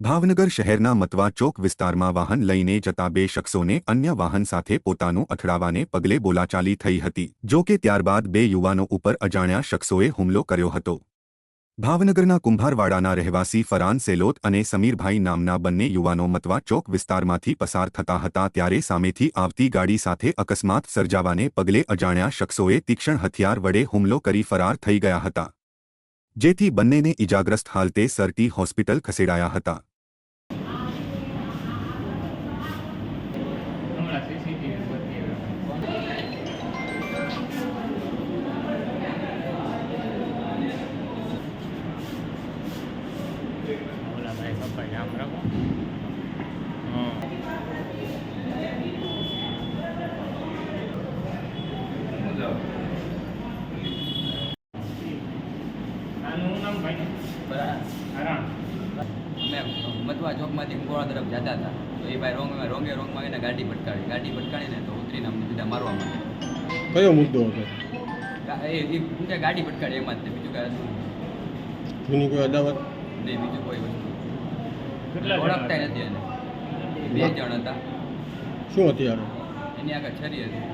ભાવનગર શહેરના મતવા ચોક વિસ્તારમાં વાહન લઈને જતા બે શખ્સોને અન્ય વાહન સાથે પોતાનું અથડાવાને પગલે બોલાચાલી થઈ હતી, જો કે ત્યારબાદ બે યુવાનો ઉપર અજાણ્યા શખ્સોએ હુમલો કર્યો હતો. ભાવનગરના કુંભારવાડાના રહેવાસી ફરાન સેલોત અને સમીરભાઈ નામના બંને યુવાનો મતવા ચોક વિસ્તારમાંથી પસાર થતા હતા ત્યારે સામેથી આવતી ગાડી સાથે અકસ્માત સર્જાવાને પગલે અજાણ્યા શખ્સોએ તીક્ષ્ણ હથિયાર વડે હુમલો કરી ફરાર થઈ ગયા હતા. જેથી બંનેને ઇજાગ્રસ્ત હાલતે સરટી હોસ્પિટલ ખસેડાયા હતા હમણાં સીસીટીવી બધી ઓલા ભાઈ કપાઈ આમ રાખો આનું નામ ભાઈ? આરામ. અમે મધવા ચોકમાંથી કુવાડા તરફ જતા હતા. તો એ ભાઈ રોંગ રોંગે રોંગમાં માંગીને ગાડી ભટકાડી ગાડી ભટકાડીને તો ઉતરીને અમને સીધા મારવા માંડ્યા. કયો મુદ્દો હતો? એ એ ગાડી ભટકાડી એમાં જ બીજું કાંઈ હતું જૂની કોઈ અદાવત? નહીં બીજું કોઈ વસ્તુ. કેટલા ઓળખતા જણા નથી એને. બે જણ હતા. શું હતી એની આગળ છરી હતી.